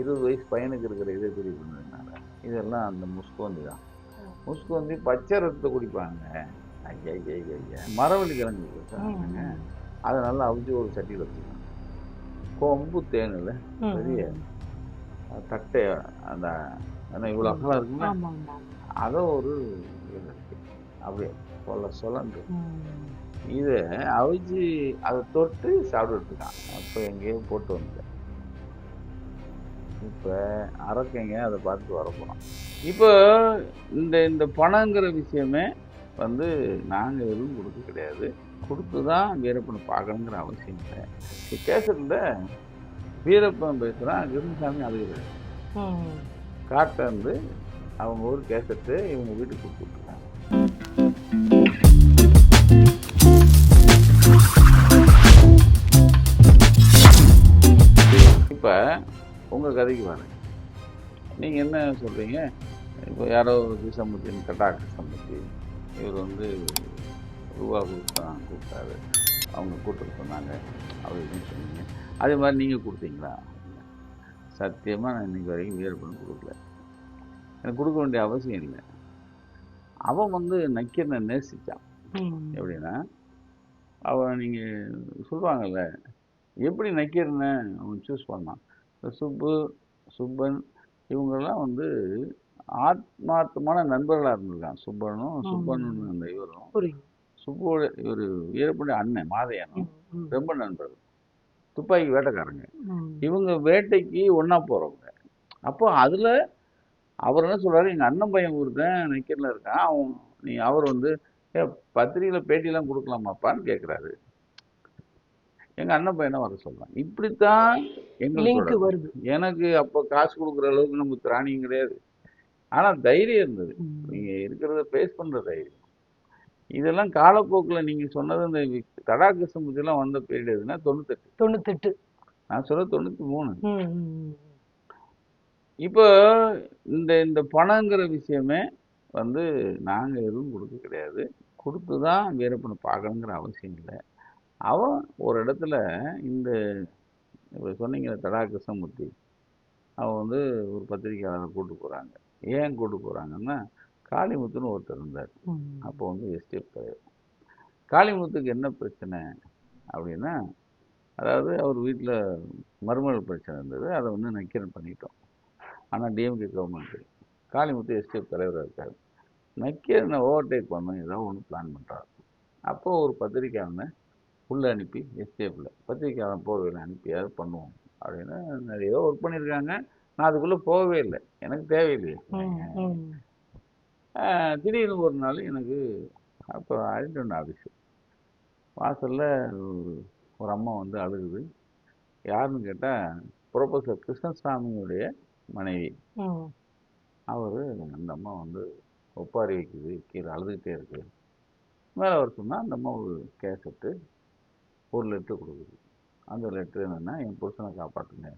இருபது வயசு பையனுக்கு இருக்கிற இதை பிரிவு பண்ணதுனால இதெல்லாம் அந்த முஸ்கோந்தி தான். முஸ்கோந்தி பச்சை ரத்தத்தை குடிப்பாங்க. ஐயா ஐயா ஐயா ஐயா மரவள்ளி கிழங்கு வச்சாங்க அதை நல்லா அவிச்சு ஒரு சட்டியில் வச்சுக்கணும். கொம்பு தேனில் பெரிய தட்டை அந்த என்ன இவ்வளோ அகலம் ஆமா அதை ஒரு. அப்படியே சொல்ல சொல்லன்று. இதை அவிச்சு அதை தொட்டு சாப்பிட்டுட்டு இருக்கான். அப்போ எங்கேயோ போட்டு வந்தேன் இப்போ அரக்கைங்க அதை பார்த்து வரப்போனோம் இப்போ இந்த இந்த பணங்கிற விஷயமே வந்து நாங்கள் எதுவும் கொடுக்க கிடையாது. கொடுத்து தான் வீரப்பனை பார்க்கணுங்கிற அவசியம் இல்லை. கேசட்டில் வீரப்பன் பேசுகிறான் கிருஷ்ணசாமி அழுகிறார் ம். காட்டை வந்து அவங்க ஊர் கேசட்டு இவங்க வீட்டுக்கு கொடுத்து உங்கள் கதைக்கு வரேன் நீங்கள் என்ன சொல்கிறீங்க இப்போ யாரோ ஒரு கிருஷ்ணமூர்த்தி கட்டா கிருஷ்ணமூர்த்தி இவர் வந்து ரூபா கொடுத்தான் கொடுத்தாரு. அவங்க கூப்பிட்டு சொன்னாங்க. அப்படி இப்படின்னு சொன்னீங்க? அதே மாதிரி நீங்கள் கொடுத்தீங்களா? சத்தியமாக நான் இன்னைக்கு வரைக்கும் வீரப்பன் கொடுக்கல. எனக்கு கொடுக்க வேண்டிய அவசியம் இல்லை. அவன் வந்து நக்கீரனை நேசித்தான். எப்படின்னா அவன் நீங்கள் சொல்லுவாங்கல்ல எப்படி நக்கீரனை அவன் சூஸ் பண்ணான்? சுப்பு சுப்பன் இவங்கெல்லாம் வந்து ஆத்மார்த்தமான நண்பர்களாக இருந்திருக்கான் சுப்பனும் சுப்பனும் அந்த இவரும். சுப்போட இவர் வீரப்பனுடைய அண்ணன் மாதையனும் ரொம்ப நண்பர்கள். துப்பாக்கி வேட்டைக்காரங்க. இவங்க வேட்டைக்கு ஒன்றா போகிறவங்க அப்போ அதில் அவர் என்ன சொல்றாரு எங்கள் அண்ணன் பையன் ஒருத்தன் நக்கீரில் இருக்கான். அவன் நீ அவர் வந்து ஏ பத்திரிகையில் பேட்டியெல்லாம் கொடுக்கலாமாப்பான்னு கேட்குறாரு எங்கள் அண்ணன் பையனை வர சொல்கிறான் இப்படித்தான் எங்களுக்கு. வருது. எனக்கு அப்போ காசு கொடுக்குற அளவுக்கு நமக்கு திராணியும் கிடையாது. ஆனால் தைரியம் இருந்தது. ம். நீங்கள் இருக்கிறத ஃபேஸ் பண்ணுற தைரியம். இதெல்லாம் காலப்போக்கில் நீங்கள் சொன்னது இந்த தடாகிருஷ்ண புத்தியெல்லாம் வந்த பீரியட் எதுனா தொண்ணூத்தெட்டு. தொண்ணூத்தெட்டு. நான் சொல்ல தொண்ணூற்றி மூணு இப்போ இந்த இந்த பணங்கிற விஷயமே வந்து நாங்கள் எதுவும் கொடுக்க கிடையாது. கொடுத்து தான் வீரப்பனை பார்க்கணுங்கிற அவசியம் இல்லை. அவன் ஒரு இடத்துல இந்த இப்போ சொன்னீங்க தடா கிருஷ்ணமூர்த்தி. அவன் வந்து ஒரு பத்திரிக்கையாளரை கூட்டு போகிறாங்க ஏன் கூட்டு போகிறாங்கன்னா காளிமுத்துன்னு ஒருத்தர் இருந்தார். அப்போ வந்து எஸ்டேட் தலைவர். காளிமுத்துக்கு என்ன பிரச்சனை அப்படின்னா அதாவது அவர் வீட்டில் மருமகள் பிரச்சனை இருந்தது. அதை வந்து நக்கீரன் பண்ணிட்டோம். ஆனால் டிஎம்கே கவர்மெண்ட் காளிமுத்து எஸ்டேட் தலைவராக இருக்கார். நக்கீரனை ஓவர்டேக் பண்ண ஏதோ ஒன்று பிளான் பண்ணுறாரு அப்போ ஒரு பத்திரிக்கையாளனை உள்ளே அனுப்பி எஸ்டேப்பில் பத்திரிக்கையாளன் போர்வையில் அனுப்பி அதை பண்ணுவோம். அப்படின்னு நிறைய ஒர்க் பண்ணியிருக்காங்க நான் அதுக்குள்ளே போகவே இல்லை. எனக்கு தேவையில்லையே. ஆஹ் திடீர்னு ஒரு நாள் எனக்கு அப்போ அழிட்டு ஆஃபீஸு வாசலில் ஒரு அம்மா வந்து அழுகுது. யாருன்னு கேட்டால் ப்ரொஃபஸர் கிருஷ்ணசாமியுடைய மனைவி. அவர் அந்த அம்மா வந்து ஒப்பாரி வைக்குது கீழே அழுதுகிட்டே இருக்கு. மேலே அவர் சொன்னால் அந்த அம்மா ஒரு கேசட்டு ஒரு லெட்ரு கொடுக்குது. அந்த லெட்ரு என்னென்னா என் புருஷனை காப்பாற்றுங்க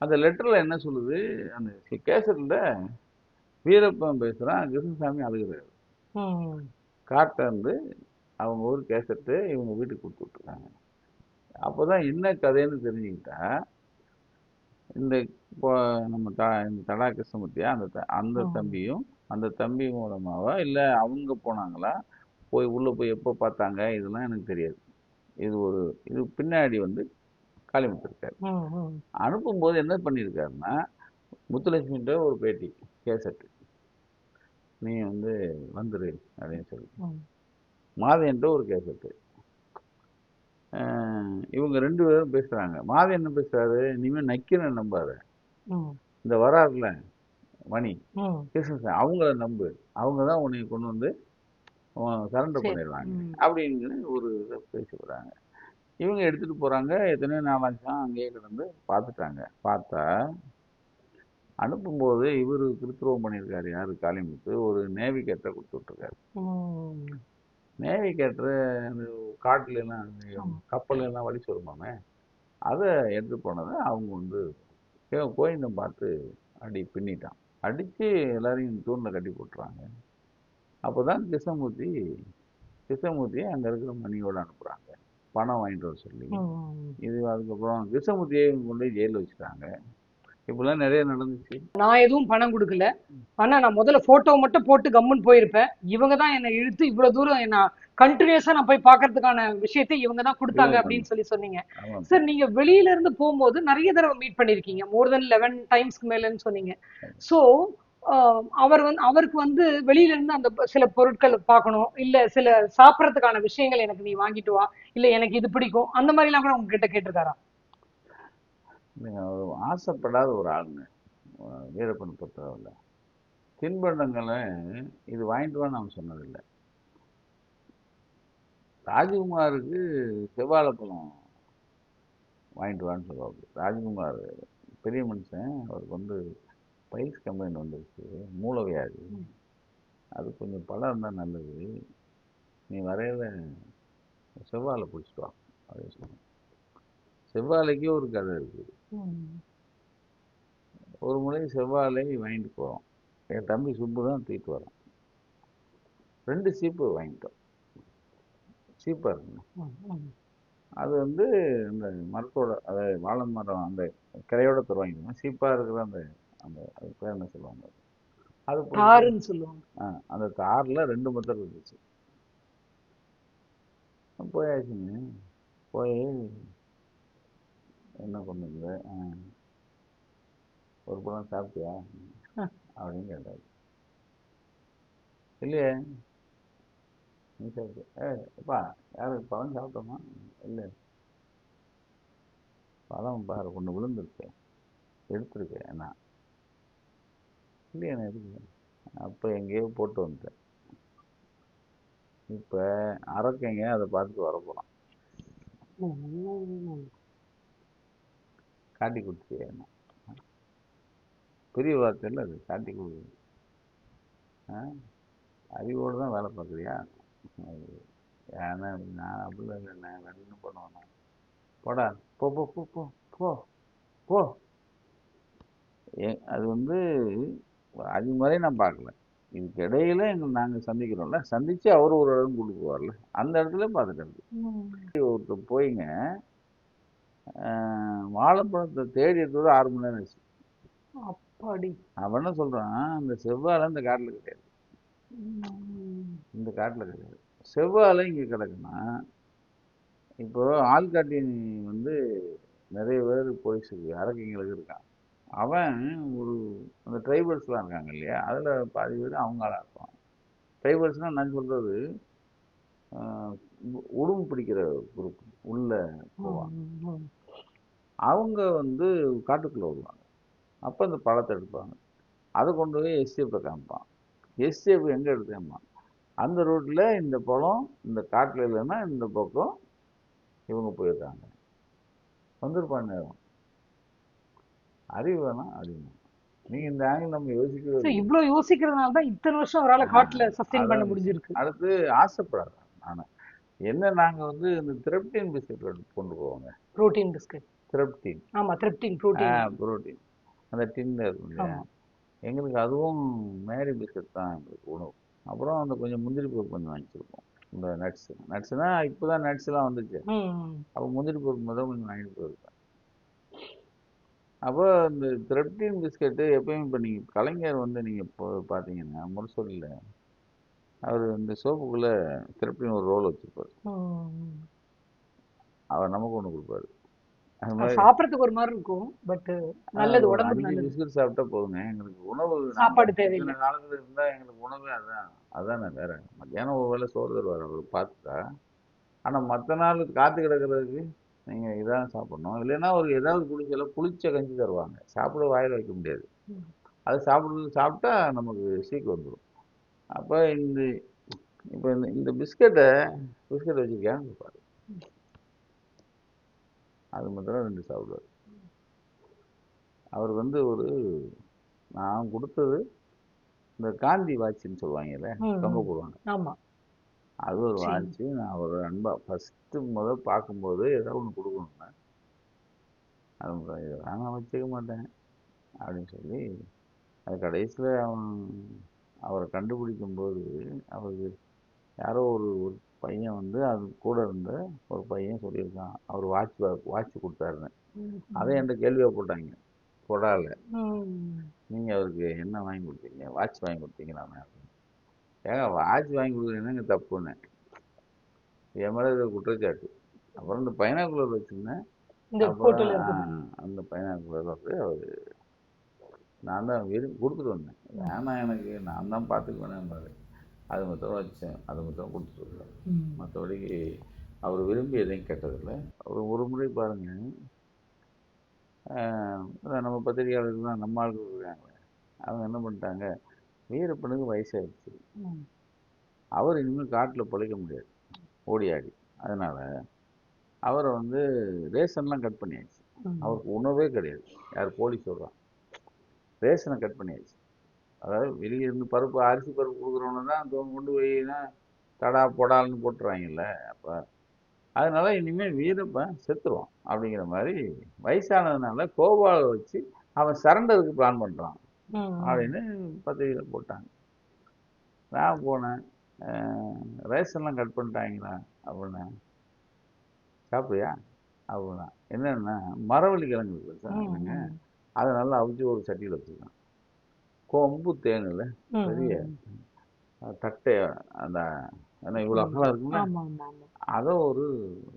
அந்த லெட்டரில் என்ன சொல்லுது? அந்த கேசட்டில் வீரப்பன் பேசுகிறான் கிருஷ்ணசாமி அழுகிறாரு. ம். காட்டை வந்து அவங்க ஊர் கேசட்டு இவங்க வீட்டுக்கு கொடுத்து விட்ருக்காங்க அப்போ தான் என்ன கதைன்னு தெரிஞ்சுக்கிட்டா இந்த இப்போ நம்ம த இந்த தடா கிருஷ்ணமூர்த்தியா அந்த த- அந்த. தம்பியும் அந்த தம்பி மூலமாவா இல்லை அவங்க போனாங்களா? போய் உள்ளே போய் எப்போ பார்த்தாங்க? இதெல்லாம் எனக்கு தெரியாது. இது ஒரு இது பின்னாடி வந்து காளிமுத்து இருக்காரு. அனுப்பும்போது என்ன பண்ணியிருக்காருன்னா முத்துலட்சுமின்ற ஒரு பேட்டி கேசட்டு நீ வந்து வந்துரு அப்படின்னு சொல்லி. மாதையன்ட்ட ஒரு கேசட்டு. இவங்க ரெண்டு பேரும் பேசுகிறாங்க மாதை என்ன பேசுறாரு? இனிமேல் நக்கீரன் நம்பாத. ம். இந்த வராருல மணி. ம். கிருஷ்ணசாமி அவங்கள நம்பு. அவங்க தான் உன்னை கொண்டு வந்து சரண்டர் சரி. பண்ணிடுவாங்க. அப்படின்னு ஒரு இதை பேசிக்கிறாங்க. இவங்க எடுத்துகிட்டு போகிறாங்க எத்தனையோ நாளாச்சும் அங்கேயே கிடந்து பார்த்துட்டாங்க. பார்த்தா அனுப்பும்போது இவர் கிருத்துருவம் பண்ணியிருக்காரு. யார்? காளிமுத்து. ஒரு நேவிகேட்டரை கொடுத்து விட்ருக்காரு ம். நேவிகேட்டரை அந்த காட்டுல எல்லாம் அந்த ஆமா. கப்பல்ல எல்லாம் வலிச்சு வருமாமே? அதை எடுத்து போனதை அவங்க வந்து கோயந்தம் பார்த்து அடி பின்னிட்டான். அடித்து எல்லாரையும் தூணில் கட்டி போட்டுறாங்க. அப்போ தான் கிருஷ்ணமூர்த்தி கிருஷ்ணமூர்த்தியை அங்கே இருக்கிற மணியோடு அனுப்புகிறாங்க பணம் வாங்கிட்டு வர சொல்லி. இது அதுக்கப்புறம் கிருஷ்ணமூர்த்தியை கொண்டு போய் ஜெயிலில் வச்சுட்டாங்க. இப்படிலாம் நிறைய நடந்துச்சு. நான் எதுவும் பணம் கொடுக்கல. ஆனா நான் முதல்ல போட்டோ மட்டும் போட்டு கம்முன்னு போயிருப்பேன். இவங்க தான் என்னை இழுத்து இவ்வளவு தூரம் என்ன கண்டினியூஸா நான் போய் பார்க்கறதுக்கான விஷயத்தை இவங்க தான் கொடுத்தாங்க அப்படின்னு சொல்லி சொன்னீங்க. சார் நீங்க வெளியில இருந்து போகும்போது நிறைய தடவை மீட் பண்ணிருக்கீங்க. மோர் தென் லெவன் டைம்ஸ்க்கு மேலன்னு சொன்னீங்க. சோ அவர் வந்து அவருக்கு வந்து வெளியில இருந்து அந்த சில பொருட்கள் பார்க்கணும். இல்ல சில சாப்பிட்றதுக்கான விஷயங்கள் எனக்கு நீ வாங்கிட்டு வா. இல்ல எனக்கு இது பிடிக்கும். அந்த மாதிரி எல்லாம் கூட உங்ககிட்ட கேட்டிருக்காரா? இல்லைங்க ஆசைப்படாத ஒரு ஆளுங்க. வீரப்பன் பொறுத்தவரையில். தின்பண்டங்களை இது வாங்கிட்டு வான்னு நான் சொன்னதில்லை. ராஜ்குமாருக்கு செவ்வாழைப்பழம் வாங்கிட்டு வான்னு சொல்லுவாங்க ராஜ்குமார் பெரிய மனுஷன். அவருக்கு வந்து பைல்ஸ் கம்ப்ளைண்ட் வந்துருச்சு. மூலவியாதி அது. கொஞ்சம் பழம் இருந்தால் நல்லது. நீ வரையில செவ்வாழை பிடிச்சிட்டு வா. அப்படின்னு சொன்னான் செவ்வாழைக்கே ஒரு கதை இருக்குது ஒரு முறை செவ்வாழை வாங்கிட்டு போகிறோம் என் தம்பி சுப்பு தான் தூக்கிட்டு வரான் ரெண்டு சீப்பு வாங்கிட்டோம். சீப்பாக இருக்குங்க. அது வந்து அந்த மரத்தோட அதாவது வாழை மரம் அந்த கிளையோட தருவாங்க சீப்பாக இருக்கிற அந்த அந்த அது பேர் என்ன சொல்லுவாங்க அது. தாருன்னு சொல்லுவாங்க. ஆ அந்த தாரில் ரெண்டு மத்தர் இருந்துச்சு. போயாச்சுங்க. போய் என்ன பண்ணுங்க ஒரு பழம் சாப்பிட்டியா? அப்படின்னு கேட்டாரு. இல்லையே. நீ சாப்பிட்டு ஏ அப்பா யாரு பழம் சாப்பிட்டோமா? இல்லை. பழம் பாரு ஒன்று விழுந்துருக்கு. எடுத்துருக்கேன் நான். இல்லையே நான் எதுக்கு? அப்போ எங்கேயோ போட்டு வந்துட்டேன். இப்போ அரக்கைங்க அதை பார்த்துட்டு வர போகிறான் காட்டி கொடுத்து என்ன? பெரிய வார்த்தையில் அது காட்டி கொடு. ஆ? அறிவோடு தான் வேலை பார்க்குறியா? ஏன்னா நான் அப்படிலாம் இல்லை நான் வேற என்ன பண்ணுவேண்ணா போடா போ போ போ போ போ போ. ஏ அது வந்து அது மாதிரி நான் பார்க்கல. இதுக்கு இடையில எங்கள் நாங்கள் சந்திக்கிறோம்ல சந்தித்து அவர் ஒரு இடம் கூட்டு போவார்ல அந்த இடத்துல பார்த்துக்கிறது. ஒருத்தர் போயிங்க வாழைப்பழத்தை தேடி எடுத்தது ஆறு மணி நேரம் ஆச்சு. அப்பாடி. அவன் என்ன சொல்கிறான் அந்த செவ்வாழை இந்த காட்டில் கிடையாது. இந்த காட்டில் கிடையாது. செவ்வாழை இங்கே கிடக்குன்னா இப்போ ஆள்காட்டி வந்து நிறைய பேர் போலீஸ் அரக்கைங்களுக்கு இருக்கான். அவன் ஒரு அந்த ட்ரைபல்ஸ்லாம் இருக்காங்க இல்லையா? அதில் பாதி பேர் அவங்க ஆளாக இருப்பான். ட்ரைபல்ஸ்னால் நான் சொல்கிறது உடும்பு பிடிக்கிற குரூப் உள்ளே போவாங்க. அவங்க வந்து காட்டுக்குள்ளே வருவாங்க. அப்போ அந்த பழத்தை எடுப்பாங்க. அதை கொண்டு போய் எஸ்டிஎஃப்பை காமிப்பான். எஸ்டிஎஃப் எங்கே எடுத்தேம்பான் அந்த ரோட்டில் இந்த பழம் இந்த காட்டில் இல்லைன்னா இந்த பக்கம் இவங்க போயிருக்காங்க வந்திருப்பான் நேரம். அறிவு வேணாம் அறிவு நீங்கள் இந்த ஆங்கிள் நம்ம இல்லை. இவ்வளவு யோசிக்கிறதுனால தான் இத்தனை வருஷம் அவரால காட்டுல சஸ்டெயின் பண்ண முடிஞ்சிருக்கு. அடுத்து ஆசைப்படாத ஆனால் என்ன நாங்கள் வந்து இந்த திரப்டின் பிஸ்கட் கொண்டு போவோங்க. புரோட்டீன் பிஸ்கட் திரப்டின் ஆமா த்ரிப்டின் புரோட்டீன் புரோட்டீன் அந்த டின்ல இருக்கும். எங்களுக்கு அதுவும் மேரி பிஸ்கட் தான் எங்களுக்கு உணவு. அப்புறம் அந்த கொஞ்சம் முந்திரி பருப்பு கொஞ்சம் வாங்கிச்சிருப்போம் இந்த நட்ஸ் நட்ஸ்னா இப்போ தான் நட்ஸ்லாம் வந்துச்சு அப்போ முந்திரி பருப்பு முதல் கொஞ்சம் வாங்கிட்டு போயிருப்பேன் அப்போ இந்த த்ரெப்டின் பிஸ்கட்டு எப்பயுமே இப்போ நீங்கள் கலைஞர் வந்து நீங்கள் இப்போ பார்த்தீங்கன்னா முரசொலியில் அவர் இந்த சோப்புக்குள்ளே த்ரெப்டின் ஒரு ரோல் வச்சுருப்பார். அவர் நமக்கு ஒன்று கொடுப்பாரு. சாப்பிடறதுக்கு ஒரு மாதிரி இருக்கும் பட் நல்லது உடம்புக்கு நல்லது. பிஸ்கட் சாப்பிட்டா போதுங்க. எங்களுக்கு உணவு சாப்பாடு தேவையில்லை. இத்தனை காலத்துல இருந்தா எங்களுக்கு உணவே அதான் அதானே வேற. மத்தியானம் ஒரு வேளை சோறு தருவார் அவர் பார்த்துட்டா. ஆனா மற்ற நாள் காத்து கிடக்கிறதுக்கு நீங்க இதான் சாப்பிடணும். இல்லைன்னா ஒரு ஏதாவது குளிச்சல புளிச்ச கஞ்சி தருவாங்க. சாப்பிட வாயில வைக்க முடியாது. அது சாப்பிடுறது சாப்பிட்டா நமக்கு சீக்கு வந்துடும் அப்போ இந்த இப்போ இந்த இந்த பிஸ்கட்டை பிஸ்கட் வச்சுருக்கேன் பாரு. அது மாத்திரம் ரெண்டு சாப்பிடுவார். அவர் வந்து ஒரு நான் கொடுத்தது இந்த காந்தி வாட்சின்னு சொல்லுவாங்கல்ல தொங்க. போடுவாங்க. ஆமா. அது ஒரு சரி. வாட்சி நான் ஒரு அன்பா ஃபஸ்ட்டு முதல் பார்க்கும்போது ஏதாவது ஒன்று கொடுக்கணும்னா அது முதல்ல இதெல்லாம் நான் வச்சுக்க மாட்டேன். அப்படின்னு சொல்லி அது கடைசியில் அவன் அவரை கண்டுபிடிக்கும்போது அவருக்கு யாரோ ஒரு ஒரு பையன் வந்து அது கூட இருந்த ஒரு பையன் சொல்லியிருக்கான். அவர் வாட்ச் வாட்ச் கொடுத்தாருன்னு. அதை என்கிட்ட கேள்வியாக போட்டாங்க. கொடால ம். நீங்க அவருக்கு என்ன வாங்கி கொடுத்தீங்க? வாட்ச் வாங்கி கொடுத்தீங்களா ஏங்க வாட்ச் வாங்கி கொடுக்குறது என்னங்க தப்புன்னு? என் மேல இது குற்றச்சாட்டு. அப்புறம் இந்த பைனாக்குலர் வச்சிருந்தேன். அந்த பைனாக்குலர் வந்து அவர் நான் தான் விரும்பி கொடுத்துட்டு வந்தேன். வேணாம் எனக்கு நான் தான் பார்த்துக்குவேன் அது மட்டும் வச்சேன். அது மட்டும் கொடுத்துட்டு ம். மற்றபடிக்கு அவர் விரும்பி எதையும் கேட்டதில்லை. அவர் ஒரு முறை பாருங்க. ஆஹ் அதான் நம்ம பத்திரிகையாளர்கள்லாம் நம்ம ஆளுகள் இருக்காங்க அவங்க என்ன பண்ணிட்டாங்க? வீரப்பனுக்கு வயசாயிடுச்சு. அவர் இனிமேல் காட்டில் பிழைக்க முடியாது. ஓடி ஆடி அதனால அவரை வந்து ரேஷன்லாம் கட் பண்ணியாச்சு. அவருக்கு உணவே கிடையாது. யார் போலீஸ் சொல்கிறான் ரேஷனை கட் பண்ணியாச்சு. அதாவது வெளியே இருந்து பருப்பு அரிசி பருப்பு கொடுக்குறவங்க தான் தோ- கொண்டு போய் தான் தடா பொடால்னு போட்டுருவாங்கல்ல அப்போ அதனால இனிமேல் வீரப்பன் செத்துருவான் அப்படிங்கிற மாதிரி வயசானதுனால கோபாலை வச்சு அவன் சரண்டருக்கு பிளான் பண்ணுறான். அப்படின்னு பத்திரிகையில் போட்டாங்க. நான் போனேன். ரேஷன்லாம் கட் பண்ணிட்டாங்களா? அப்படின்னா சாப்பிடுயா அப்படின்னா என்னன்னா மரவள்ளி கிழங்கு இருக்குல்ல சார் அதை நல்லா அவிச்சு ஒரு சட்டியில் வச்சுருக்கான். கொம்பு தேனில். பெரிய தட்டை அந்த ஏன்னா இவ்வளோ அகலம் ஆமா அதை ஒரு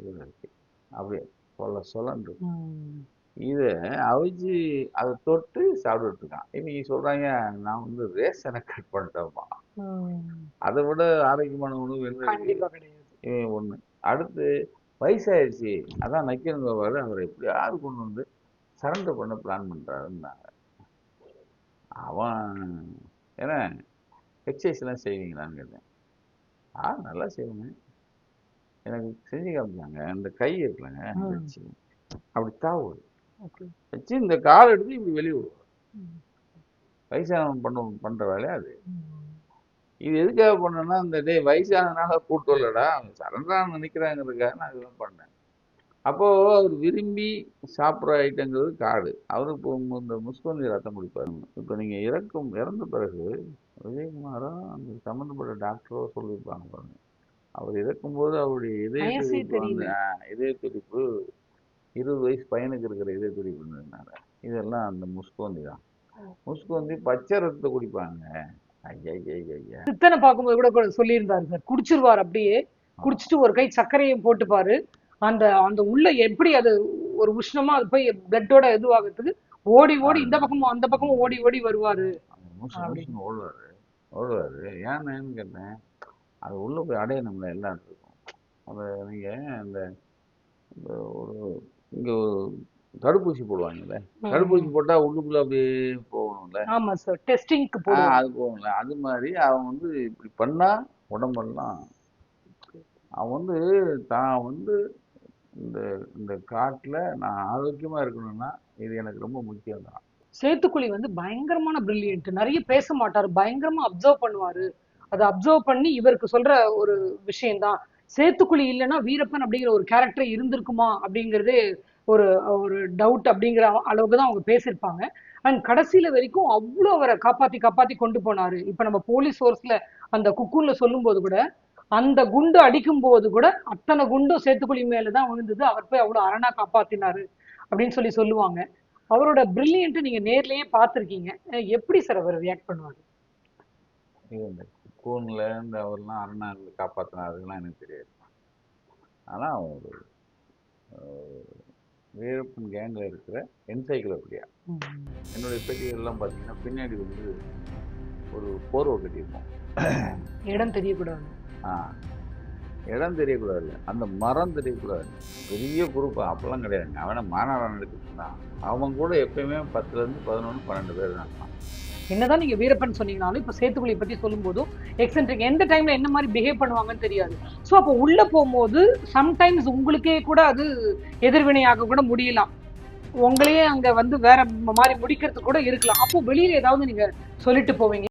இதில் இருக்கு. அப்படியே சொல்ல சொல்லன்னு. இதை அவிச்சு அதை தொட்டு சாப்பிட்டுட்டு இருக்கான் இவங்க சொல்றாங்க நான் வந்து ரேஷனை கட் பண்ணிட்டேன்ப்பா. அதை விட ஆரோக்கியமான உணவு என்ன இவன் ஒண்ணு. அடுத்து வயசாயிடுச்சு. அதான் நக்கீரன் கோபால் அவரை எப்படியாவது கொண்டு வந்து சரண்டர் பண்ண பிளான் பண்றாருன்னாங்க அவன் ஏன்னா எக்ஸசைஸ்லாம் செய்வீங்களான்னு கேட்டேன். ஆ நல்லா செய்வேன் எனக்கு செஞ்சு காமிச்சாங்க. இந்த கை இருக்குல்லங்க அப்படி தாவுது வச்சு இந்த கால் எடுத்து இப்படி வெளியே விடுவோம். ம். வயசானவன் பண்ண பண்ற வேலையா அது. இது எதுக்காக பண்ணேன்னா இந்த டே வயசானதுனால கூட்டு வரலடா அவன் சரண்டான்னு நினைக்கிறாங்கிறதுக்காக நான் இதெல்லாம் பண்ணேன். அப்போ அவர் விரும்பி சாப்பிட்ற ஐட்டங்கிறது காடு. அவர் இப்போ இந்த முஸ்கொந்தி ரத்தம் குடிப்பாரு. இப்போ நீங்க இறக்கும் இறந்த பிறகு விஜயகுமாரோ அந்த சம்மந்தப்பட்ட டாக்டரோ சொல்லியிருப்பாங்க பாருங்க. அவர் இறக்கும்போது அவருடைய இதய இதய துடிப்பு இருபது வயசு பையனுக்கு இருக்கிற இதய துடிப்பு இருந்ததுனால இதெல்லாம் அந்த முஸ்கோந்தி தான். முஸ்கோந்தி பச்சை ரத்தத்தை குடிப்பாங்க. ஐயா ஐயா ஐயா சித்தனை பார்க்கும்போது கூட சொல்லியிருந்தாரு சார். குடிச்சிருவார் அப்படியே. குடிச்சிட்டு ஒரு கை சர்க்கரையும் போட்டுப்பாரு. அந்த அந்த உள்ள எப்படி அது ஒரு உஷ்ணமா அது போய் பிளட்டோட இதுவாகிறதுக்கு ஓடி ஓடி இந்த பக்கமும் அந்த பக்கமும் ஓடி ஓடி வருவாரு. ஓடுவாரு. ஓடுவாரு. ஏன்னு கேட்டேன். அது உள்ள போய் அடையணும்ல எல்லாத்துக்கும். அதை நீங்க அந்த ஒரு இங்க தடுப்பூசி போடுவாங்கல்ல. தடுப்பூசி போட்டா உள்ளுக்குள்ள அப்படியே போகணும்ல. ஆமா சார் டெஸ்டிங்க்கு போடுவோம் அது போகணும்ல. அது மாதிரி அவன் வந்து இப்படி பண்ணா உடம்பெல்லாம் அவன் வந்து தான் வந்து இந்த இந்த காட்டுல நான் ஆரோக்கியமா இருக்கணும்னா இது எனக்கு ரொம்ப முக்கியம் தான். சேத்துக்குழி வந்து பயங்கரமான பிரில்லியன்ட் நிறைய பேச மாட்டாரு. பயங்கரமா அப்சர்வ் பண்ணுவாரு. அதை அப்சர்வ் பண்ணி இவருக்கு சொல்ற ஒரு விஷயம்தான். சேத்துக்குழி இல்லைன்னா வீரப்பன் அப்படிங்கிற ஒரு கேரக்டர் இருந்திருக்குமா அப்படிங்கிறது ஒரு ஒரு டவுட் அப்படிங்கிற அளவுக்கு தான் அவங்க பேசியிருப்பாங்க. அண்ட் கடைசியில வரைக்கும் அவ்வளோ அவரை காப்பாத்தி காப்பாத்தி கொண்டு போனாரு. இப்ப நம்ம போலீஸ் சோர்ஸ்ல அந்த குக்கூன்ல சொல்லும்போது கூட அந்த குண்டு அடிக்கும் போது கூட அத்தனை குண்டும் சேத்துக்குழி மேலதான் விழுந்தது. அவர் போய் அவ்வளவு அரணா காப்பாத்தினாரு அப்படின்னு சொல்லி சொல்லுவாங்க. அவரோட பிரில்லியன்ட்டு நீங்க நேர்லயே பார்த்திருக்கீங்க. எப்படி சார் அவர் ரியாக்ட் பண்ணுவாரு? கூன்ல அவர்லாம் அருணாவில் காப்பாற்றினாருலாம் எனக்கு தெரியாது. ஆனா ஒரு அஹ், வீரப்பன் கேங்ல இருக்கிற என்சைக்ளோபீடியா என்னுடைய பெட்டிகள்லாம் பார்த்தீங்கன்னா பின்னாடி வந்து ஒரு போர்வை கட்டியிருப்போம். இடம் தெரியக்கூடாது. ஆ இடம் தெரியக்கூடாது. அந்த மரம் தெரியக்கூடாது. பெரிய குரூப் அப்பெல்லாம் கிடையாதுங்க அவனை மாநாடம் எடுத்துட்டு தான் அவன் கூட எப்பயுமே பத்துலேருந்து பதினொன்று பன்னெண்டு பேர் தான். என்னதான் நீங்க வீரப்பன் சொன்னீங்கனாலும் இப்ப சேத்துக்குழி பத்தி சொல்லும்போதும் எக்ஸென்ட்ரிக் எந்த டைம்ல என்ன மாதிரி பிஹேவ் பண்ணுவாங்கன்னு தெரியாது. சோ அப்போ உள்ள போகும்போது சம்டைம்ஸ் உங்களுக்கே கூட அது எதிர்வினையாக கூட முடியலாம். உங்களையே அங்க வந்து வேற மாதிரி முடிக்கிறதுக்கு கூட இருக்கலாம். அப்போ வெளியில ஏதாவது நீங்க சொல்லிட்டு போவீங்க.